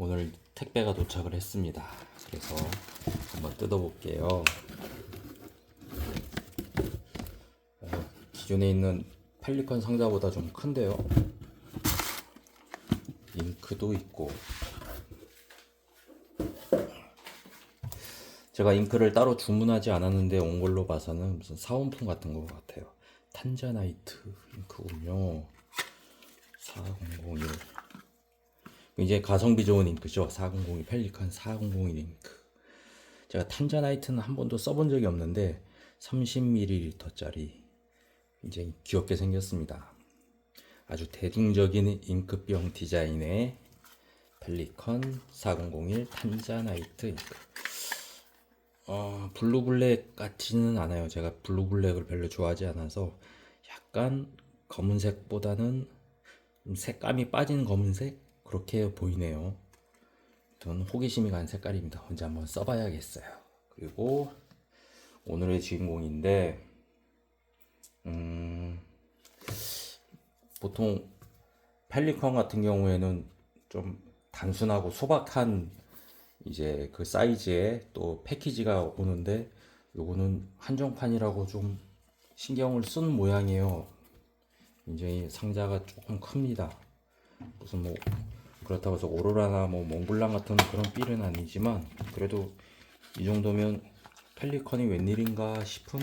오늘 택배가 도착을 했습니다. 그래서 한번 뜯어볼게요. 어, 기존에 있는 펠리컨 상자보다 좀 큰데요. 잉크도 있고. 제가 잉크를 따로 주문하지 않았는데 온 걸로 봐서는 무슨 사은품 같은 것 같아요. 탄자나이트 잉크군요. 4001. 이제 가성비 좋은 잉크죠. 4002 펠리칸 4001 잉크. 제가 탄자나이트는 한 번도 써본 적이 없는데 30ml짜리 굉장히 귀엽게 생겼습니다. 아주 대중적인 잉크병 디자인의 펠리컨 4001 탄자나이트 잉크. 어, 블루블랙 같지는 않아요. 제가 블루블랙을 별로 좋아하지 않아서 약간 검은색보다는 좀 색감이 빠진 검은색 그렇게 보이네요. 저는 호기심이 간 색깔입니다. 언제 한번 써봐야겠어요. 그리고 오늘의 주인공인데 음, 보통 펠리컨 같은 경우에는 좀 단순하고 소박한 이제 그 사이즈에 또 패키지가 오는데 요거는 한정판이라고 좀 신경을 쓴 모양이에요. 굉장히 상자가 조금 큽니다. 무슨 뭐 그렇다고 해서 오로라나 뭐 몽블랑 같은 그런 삘은 아니지만 그래도 이 정도면 펠리컨이 웬일인가 싶은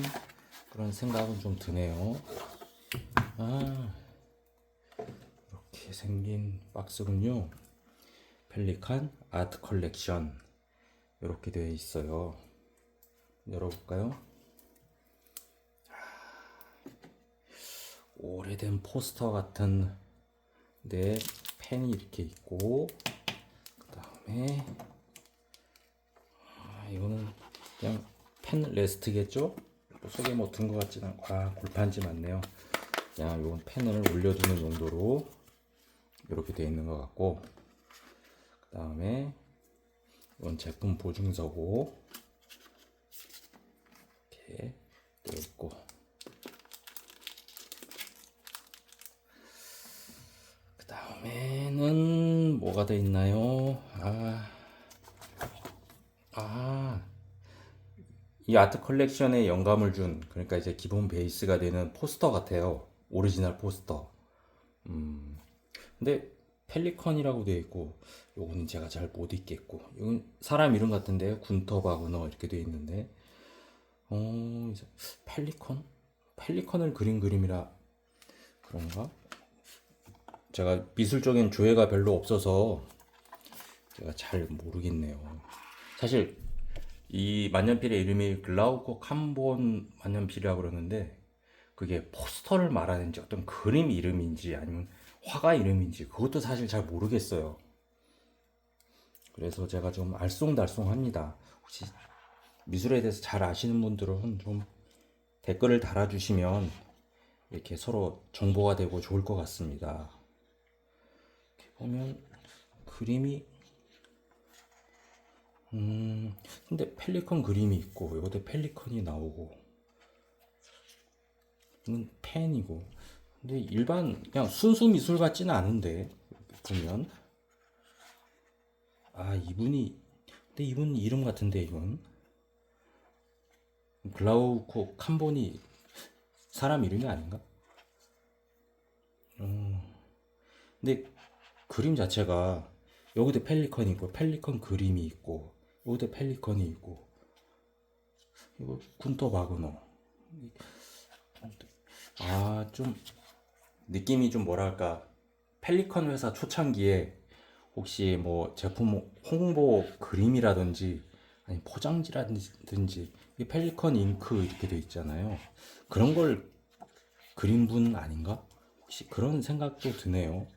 그런 생각은 좀 드네요. 아 이렇게 생긴 박스군요. 펠리칸 아트 컬렉션 이렇게 되어 있어요. 열어볼까요? 오래된 포스터 같은 데 펜이 이렇게 있고 그 다음에 아, 이거는 그냥 펜 레스트겠죠? 뭐 속에 뭐 든 것 같지는 않고 아 골판지 맞네요. 그냥 이건 펜을 올려두는 용도로 이렇게 되어 있는 것 같고 그 다음에 이건 제품 보증서고 이렇게 되어 있고 그 다음에는 뭐가 돼 있나요? 아, 아, 이 아트 컬렉션에 영감을 준 그러니까 이제 기본 베이스가 되는 포스터 같아요. 오리지널 포스터. 음, 근데 펠리컨이라고 되어 있고 요거는 제가 잘 못 읽겠고 이건 사람 이름 같은데요. 군터 바그너 이렇게 되어 있는데 어, 펠리컨? 펠리컨을 그린 그림이라 그런가? 제가 미술적인 조예가 별로 없어서 제가 잘 모르겠네요. 사실 이 만년필의 이름이 글라우코 캄본 만년필이라고 그러는데 그게 포스터를 말하는지 어떤 그림 이름인지 아니면 화가 이름인지 그것도 사실 잘 모르겠어요. 그래서 제가 좀 알쏭달쏭합니다. 혹시 미술에 대해서 잘 아시는 분들은 좀 댓글을 달아주시면 이렇게 서로 정보가 되고 좋을 것 같습니다. 보면 그림이 음 근데 펠리컨 그림이 있고 여기도 펠리컨이 나오고. 이건 펜이고. 근데 일반 그냥 순수 미술 같지는 않은데 보면. 아 이분이 근데 이분 이름 같은데 이건 글라우코 캄본이 사람 이름이 아닌가? 음, 근데 그림 자체가 여기도 펠리컨이 있고 펠리컨 그림이 있고 여기도 펠리컨이 있고. 이거 군터 바그너. 아 좀 느낌이 좀 뭐랄까. 펠리컨 회사 초창기에 혹시 뭐 제품 홍보 그림이라든지 아니 포장지라든지 이 펠리컨 잉크 이렇게 돼 있잖아요. 그런 걸 그린 분 아닌가? 혹시 그런 생각도 드네요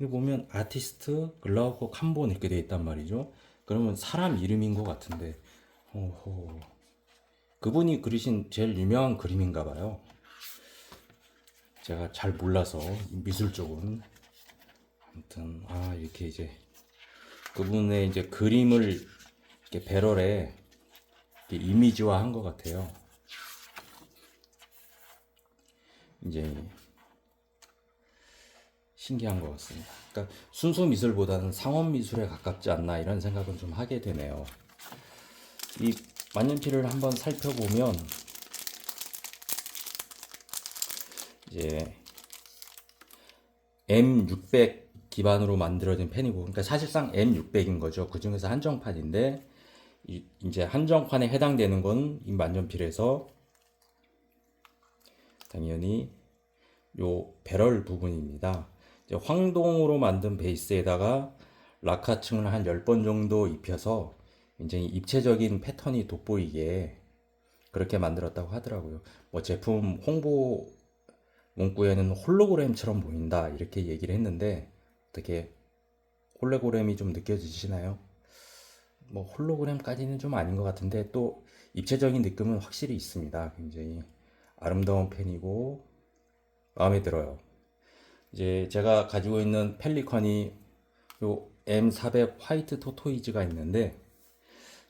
여기 보면 아티스트 글라우코 캄본 이렇게 돼 있단 말이죠. 그러면 사람 이름인 것 같은데. 오호. 그분이 그리신 제일 유명한 그림인가 봐요. 제가 잘 몰라서 이 미술 쪽은. 아무튼 아 이렇게 이제 그분의 이제 그림을 이렇게 배럴에 이렇게 이미지화 한 것 같아요. 이제 신기한 것 같습니다. 그러니까 순수 미술보다는 상업 미술에 가깝지 않나 이런 생각은 좀 하게 되네요. 이 만년필을 한번 살펴보면 이제 M600 기반으로 만들어진 펜이고, 그러니까 사실상 M600인 거죠. 그 중에서 한정판인데, 이, 이제 한정판에 해당되는 건 이 만년필에서 당연히 요 배럴 부분입니다. 황동으로 만든 베이스에다가 라카층을 한 10번 정도 입혀서 굉장히 입체적인 패턴이 돋보이게 그렇게 만들었다고 하더라고요. 뭐 제품 홍보 문구에는 홀로그램처럼 보인다 이렇게 얘기를 했는데 어떻게 홀로그램이 좀 느껴지시나요? 뭐 홀로그램까지는 좀 아닌 것 같은데 또 입체적인 느낌은 확실히 있습니다. 굉장히 아름다운 펜이고 마음에 들어요. 이제 제가 가지고 있는 펠리컨이 요 M400 화이트 토토이즈가 있는데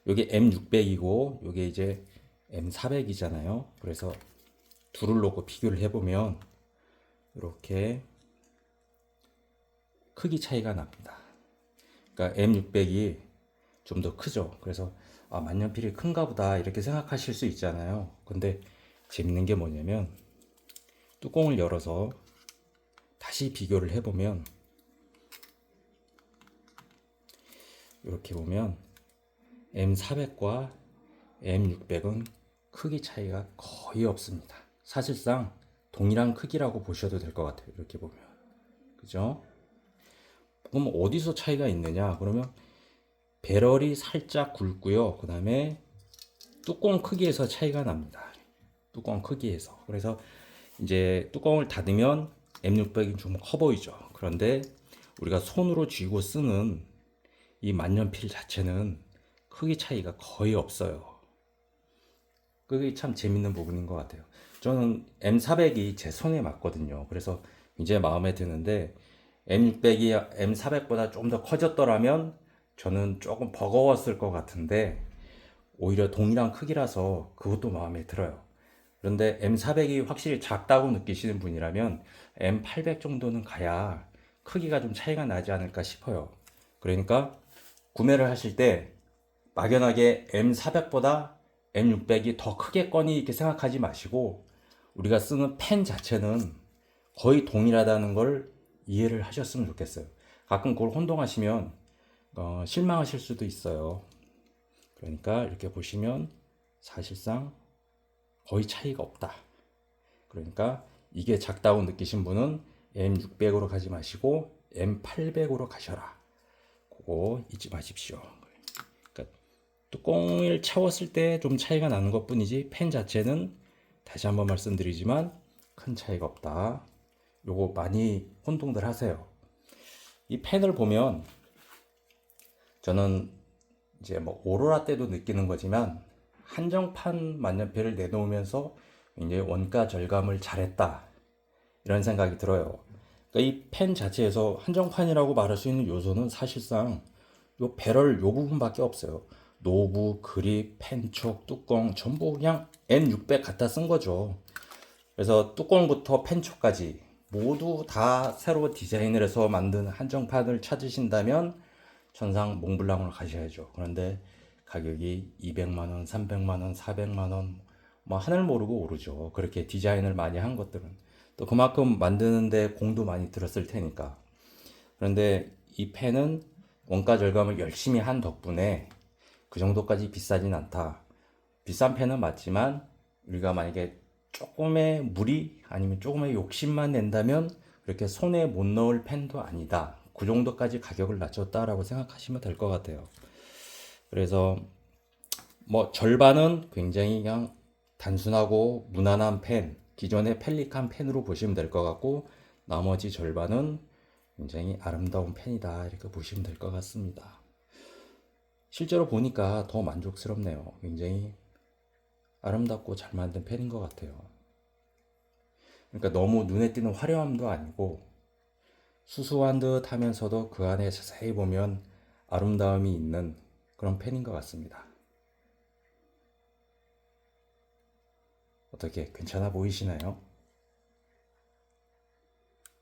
요게 M600이고 요게 이제 M400이잖아요. 그래서 둘을 놓고 비교를 해보면 이렇게 크기 차이가 납니다. 그러니까 M600이 좀 더 크죠. 그래서 아, 만년필이 큰가 보다 이렇게 생각하실 수 있잖아요. 근데 재밌는 게 뭐냐면 뚜껑을 열어서 다시 비교를 해보면 이렇게 보면 M400과 M600은 크기 차이가 거의 없습니다. 사실상 동일한 크기라고 보셔도 될 것 같아요. 이렇게 보면. 그죠? 그럼 어디서 차이가 있느냐? 그러면 배럴이 살짝 굵고요. 그 다음에 뚜껑 크기에서 차이가 납니다. 뚜껑 크기에서. 그래서 이제 뚜껑을 닫으면 M600이 좀 커 보이죠. 그런데 우리가 손으로 쥐고 쓰는 이 만년필 자체는 크기 차이가 거의 없어요. 그게 참 재밌는 부분인 것 같아요. 저는 M400이 제 손에 맞거든요. 그래서 이제 마음에 드는데 M600이 M400보다 좀 더 커졌더라면 저는 조금 버거웠을 것 같은데 오히려 동일한 크기라서 그것도 마음에 들어요. 그런데 M400이 확실히 작다고 느끼시는 분이라면 M800 정도는 가야 크기가 좀 차이가 나지 않을까 싶어요. 그러니까 구매를 하실 때 막연하게 M400보다 M600이 더 크겠거니 이렇게 생각하지 마시고 우리가 쓰는 펜 자체는 거의 동일하다는 걸 이해를 하셨으면 좋겠어요. 가끔 그걸 혼동하시면 어, 실망하실 수도 있어요. 그러니까 이렇게 보시면 사실상 거의 차이가 없다. 그러니까 이게 작다고 느끼신 분은 M600으로 가지 마시고 M800으로 가셔라. 그거 잊지 마십시오. 그러니까 뚜껑을 채웠을 때 좀 차이가 나는 것 뿐이지 펜 자체는 다시 한번 말씀드리지만 큰 차이가 없다. 요거 많이 혼동들 하세요. 이 펜을 보면 저는 이제 뭐 오로라 때도 느끼는 거지만 한정판 만년필을 내놓으면서 이제 원가 절감을 잘했다 이런 생각이 들어요. 그러니까 이 펜 자체에서 한정판이라고 말할 수 있는 요소는 사실상 요 배럴 요 부분밖에 없어요. 노브, 그립, 펜촉, 뚜껑 전부 그냥 N600 갖다 쓴 거죠. 그래서 뚜껑부터 펜촉까지 모두 다 새로 디자인을 해서 만든 한정판을 찾으신다면 천상 몽블랑으로 가셔야죠. 그런데 가격이 200만 원, 300만 원, 400만 원, 뭐 하늘 모르고 오르죠. 그렇게 디자인을 많이 한 것들은 또 그만큼 만드는데 공도 많이 들었을 테니까. 그런데 이 펜은 원가 절감을 열심히 한 덕분에 그 정도까지 비싸진 않다. 비싼 펜은 맞지만 우리가 만약에 조금의 무리 아니면 조금의 욕심만 낸다면 그렇게 손에 못 넣을 펜도 아니다. 그 정도까지 가격을 낮췄다라고 생각하시면 될 것 같아요. 그래서 뭐 절반은 굉장히 그냥 단순하고 무난한 펜, 기존의 펠리칸 펜으로 보시면 될 것 같고 나머지 절반은 굉장히 아름다운 펜이다 이렇게 보시면 될 것 같습니다. 실제로 보니까 더 만족스럽네요. 굉장히 아름답고 잘 만든 펜인 것 같아요. 그러니까 너무 눈에 띄는 화려함도 아니고 수수한 듯 하면서도 그 안에 자세히 보면 아름다움이 있는 그런 펜인 것 같습니다. 어떻게 괜찮아 보이시나요?